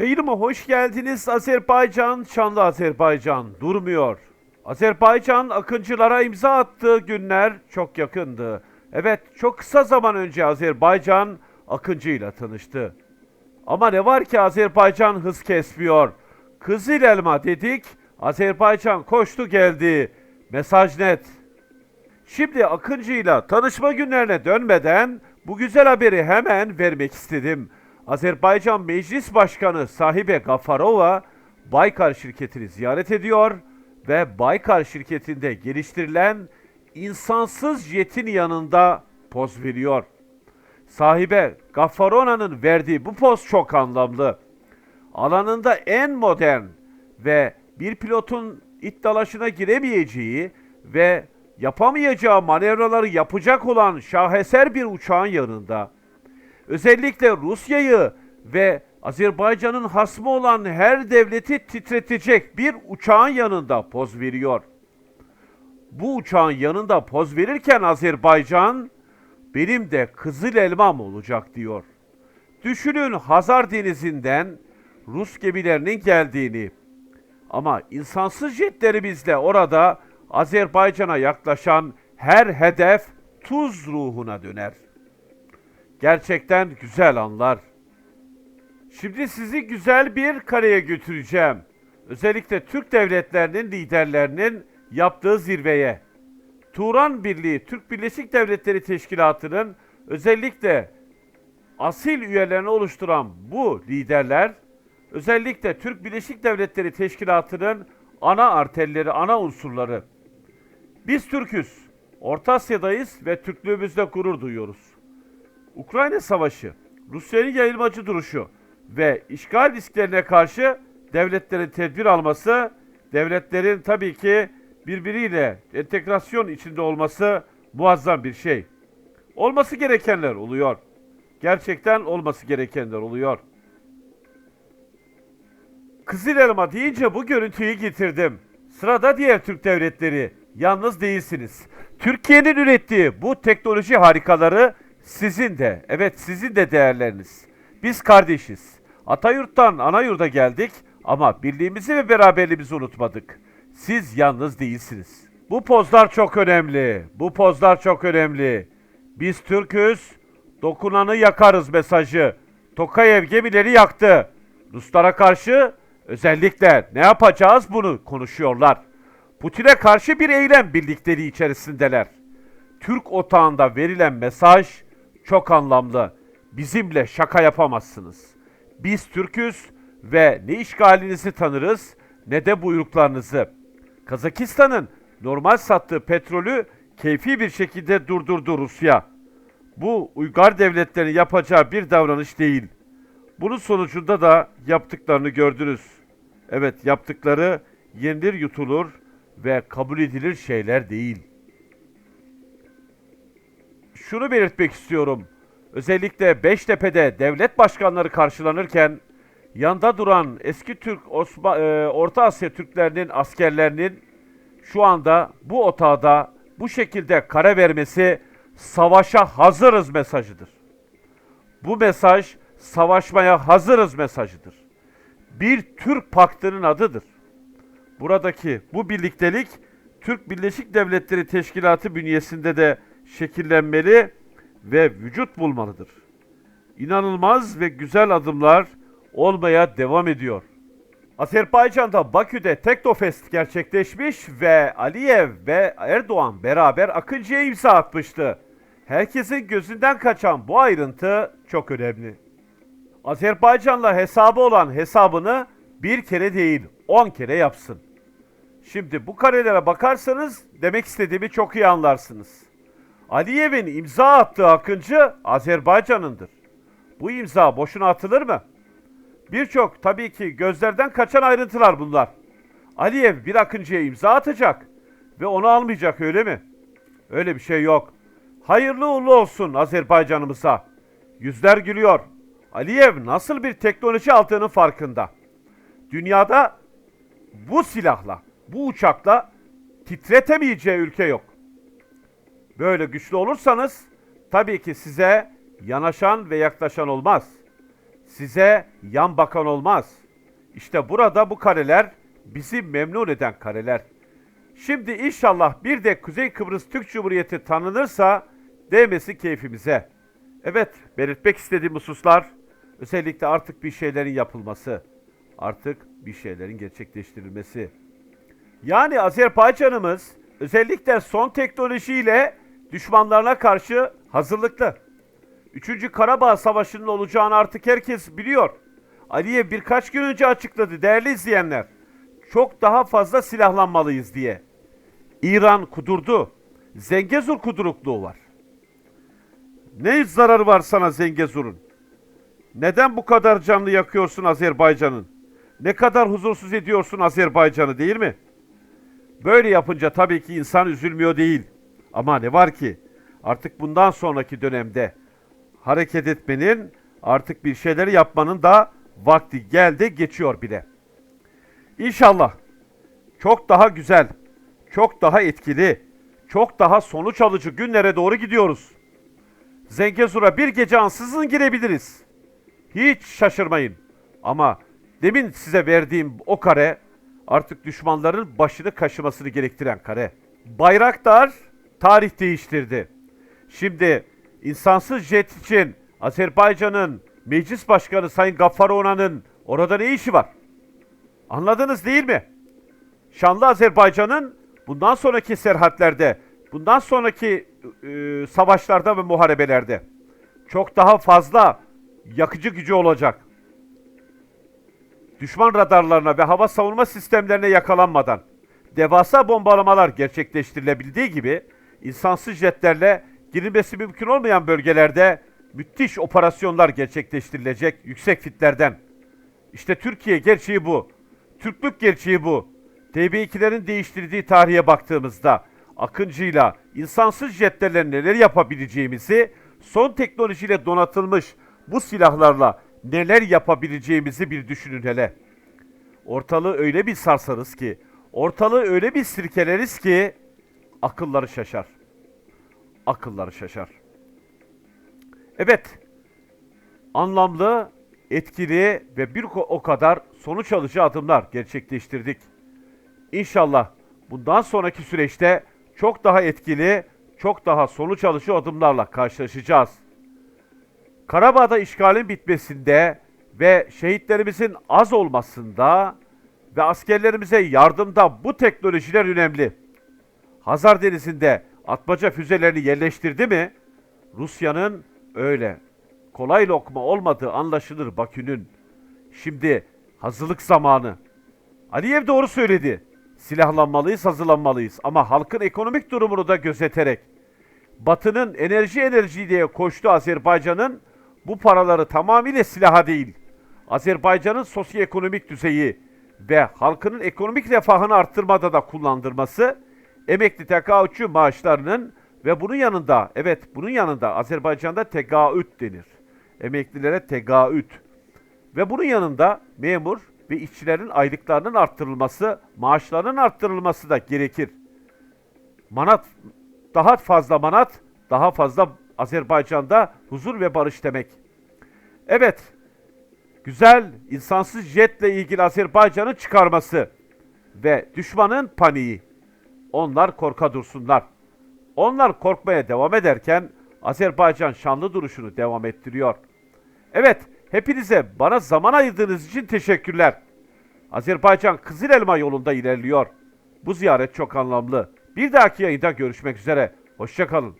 Yayınıma hoş geldiniz. Azerbaycan, şanlı Azerbaycan durmuyor. Azerbaycan akıncılara imza attığı günler çok yakındı. Evet, çok kısa zaman önce Azerbaycan akıncıyla tanıştı. Ama ne var ki Azerbaycan hız kesmiyor. Kızıl elma dedik, Azerbaycan koştu geldi. Mesaj net. Şimdi Akıncı'yla tanışma günlerine dönmeden bu güzel haberi hemen vermek istedim. Azerbaycan Meclis Başkanı Sahibe Gafarova Baykar şirketini ziyaret ediyor ve Baykar şirketinde geliştirilen insansız jetin yanında poz veriyor. Sahibe Gaffarona'nın verdiği bu poz çok anlamlı. Alanında en modern ve bir pilotun it dalaşına giremeyeceği ve yapamayacağı manevraları yapacak olan şaheser bir uçağın yanında özellikle Rusya'yı ve Azerbaycan'ın hasmı olan her devleti titretecek bir uçağın yanında poz veriyor. Bu uçağın yanında poz verirken Azerbaycan benim de kızıl elmam olacak diyor. Düşünün Hazar Denizi'nden Rus gemilerinin geldiğini. Ama insansız jetlerimizle orada Azerbaycan'a yaklaşan her hedef tuz ruhuna döner. Gerçekten güzel anlar. Şimdi sizi güzel bir kareye götüreceğim. Özellikle Türk devletlerinin liderlerinin yaptığı zirveye. Turan Birliği Türk Birleşik Devletleri Teşkilatı'nın özellikle asil üyelerini oluşturan bu liderler özellikle Türk Birleşik Devletleri Teşkilatı'nın ana arterleri, ana unsurları. Biz Türk'üz. Orta Asya'dayız ve Türklüğümüzle gurur duyuyoruz. Ukrayna Savaşı, Rusya'nın yayılmacı duruşu ve işgal risklerine karşı devletlerin tedbir alması, devletlerin tabii ki birbiriyle entegrasyon içinde olması muazzam bir şey. Olması gerekenler oluyor. Gerçekten olması gerekenler oluyor. Kızıl elma deyince bu görüntüyü getirdim. Sırada diğer Türk devletleri. Yalnız değilsiniz. Türkiye'nin ürettiği bu teknoloji harikaları sizin de, evet sizin de değerleriniz. Biz kardeşiz. Atayurt'tan Anayurt'a geldik ama birliğimizi ve beraberliğimizi unutmadık. Siz yalnız değilsiniz. Bu pozlar çok önemli. Bu pozlar çok önemli. Biz Türk'üz, dokunanı yakarız mesajı. Tokayev gemileri yaktı. Ruslara karşı özellikle ne yapacağız bunu konuşuyorlar. Putin'e karşı bir eylem birlikteliği içerisindeler. Türk otağında verilen mesaj çok anlamlı. Bizimle şaka yapamazsınız. Biz Türk'üz ve ne işgalinizi tanırız ne de buyruklarınızı. Kazakistan'ın normal sattığı petrolü keyfi bir şekilde durdurdu Rusya. Bu uygar devletlerin yapacağı bir davranış değil. Bunun sonucunda da yaptıklarını gördünüz. Evet yaptıkları yenilir yutulur ve kabul edilir şeyler değil. Şunu belirtmek istiyorum. Özellikle Beştepe'de devlet başkanları karşılanırken yanda duran eski Türk Osma, e, Orta Asya Türklerinin askerlerinin şu anda bu otağda bu şekilde kare vermesi savaşa hazırız mesajıdır. Bu mesaj savaşmaya hazırız mesajıdır. Bir Türk paktının adıdır. Buradaki bu birliktelik Türk Birleşik Devletleri Teşkilatı bünyesinde de şekillenmeli ve vücut bulmalıdır. İnanılmaz ve güzel adımlar olmaya devam ediyor. Azerbaycan'da Bakü'de Teknofest gerçekleşmiş ve Aliyev ve Erdoğan beraber Akıncı'ya imza atmıştı. Herkesin gözünden kaçan bu ayrıntı çok önemli. Azerbaycan'la hesabı olan hesabını bir kere değil, on kere yapsın. Şimdi bu karelere bakarsanız demek istediğimi çok iyi anlarsınız. Aliyev'in imza attığı Akıncı Azerbaycan'ındır. Bu imza boşuna atılır mı? Birçok tabii ki gözlerden kaçan ayrıntılar bunlar. Aliyev bir Akıncı'ya imza atacak ve onu almayacak öyle mi? Öyle bir şey yok. Hayırlı uğurlu olsun Azerbaycan'ımıza. Yüzler gülüyor. Aliyev nasıl bir teknoloji aldığının farkında. Dünyada bu silahla, bu uçakla titretemeyeceği ülke yok. Böyle güçlü olursanız tabii ki size yanaşan ve yaklaşan olmaz. size yan bakan olmaz. İşte burada bu kareler bizi memnun eden kareler. Şimdi inşallah bir de Kuzey Kıbrıs Türk Cumhuriyeti tanınırsa değmesi keyfimize. Evet, belirtmek istediğim hususlar özellikle artık bir şeylerin yapılması, artık bir şeylerin gerçekleştirilmesi. Yani Azerbaycan'ımız özellikle son teknolojiyle düşmanlarına karşı hazırlıklı. Üçüncü Karabağ Savaşı'nın olacağını artık herkes biliyor. Aliyev birkaç gün önce açıkladı değerli izleyenler. Çok daha fazla silahlanmalıyız diye. İran kudurdu. Zengezur kudurukluğu var. Ne zararı var sana Zengezur'un? Neden bu kadar canlı yakıyorsun Azerbaycan'ın? Ne kadar huzursuz ediyorsun Azerbaycan'ı değil mi? Böyle yapınca tabii ki insan üzülmüyor değil. Ama ne var ki artık bundan sonraki dönemde hareket etmenin, artık bir şeyleri yapmanın da vakti geldi, geçiyor bile. İnşallah çok daha güzel, çok daha etkili, çok daha sonuç alıcı günlere doğru gidiyoruz. Zengezur'a bir gece ansızın girebiliriz. Hiç şaşırmayın. Ama demin size verdiğim o kare artık düşmanların başını kaşımasını gerektiren kare. Bayraktar tarih değiştirdi. Şimdi insansız jet için Azerbaycan'ın meclis başkanı Sayın Gaffar Onan'ın orada ne işi var? Anladınız değil mi? Şanlı Azerbaycan'ın bundan sonraki serhatlerde, bundan sonraki e, savaşlarda ve muharebelerde çok daha fazla yakıcı gücü olacak. Düşman radarlarına ve hava savunma sistemlerine yakalanmadan devasa bombalamalar gerçekleştirilebildiği gibi insansız jetlerle girilmesi mümkün olmayan bölgelerde müthiş operasyonlar gerçekleştirilecek yüksek fitlerden. İşte Türkiye gerçeği bu. Türklük gerçeği bu. TB2'lerin değiştirdiği tarihe baktığımızda Akıncı'yla insansız jetlerle neler yapabileceğimizi, son teknolojiyle donatılmış bu silahlarla neler yapabileceğimizi bir düşünün hele. Ortalığı öyle bir sarsarız ki, ortalığı öyle bir sirkeleriz ki akılları şaşar. Akılları şaşar. Evet, anlamlı, etkili ve bir o kadar sonuç alıcı adımlar gerçekleştirdik. İnşallah bundan sonraki süreçte çok daha etkili, çok daha sonuç alıcı adımlarla karşılaşacağız. Karabağ'da işgalin bitmesinde ve şehitlerimizin az olmasında ve askerlerimize yardımda bu teknolojiler önemli. Hazar Denizi'nde atmaca füzelerini yerleştirdi mi? Rusya'nın öyle kolay lokma olmadığı anlaşılır Bakü'nün. Şimdi hazırlık zamanı. Aliyev doğru söyledi. Silahlanmalıyız, hazırlanmalıyız ama halkın ekonomik durumunu da gözeterek. Batı'nın enerji enerji diye koştu Azerbaycan'ın bu paraları tamamıyla silaha değil. Azerbaycan'ın sosyoekonomik düzeyi ve halkının ekonomik refahını arttırmada da kullandırması, emekli tekaütçü maaşlarının ve bunun yanında, evet bunun yanında Azerbaycan'da tegaüt denir. Emeklilere tegaüt. Ve bunun yanında memur ve işçilerin aylıklarının arttırılması, maaşlarının arttırılması da gerekir. Manat, daha fazla manat, daha fazla Azerbaycan'da huzur ve barış demek. Evet, güzel insansız jetle ilgili Azerbaycan'ın çıkarması ve düşmanın paniği. Onlar korka dursunlar. Onlar korkmaya devam ederken Azerbaycan şanlı duruşunu devam ettiriyor. Evet, hepinize bana zaman ayırdığınız için teşekkürler. Azerbaycan Kızıl Elma yolunda ilerliyor. Bu ziyaret çok anlamlı. Bir dahaki yayında görüşmek üzere. Hoşçakalın.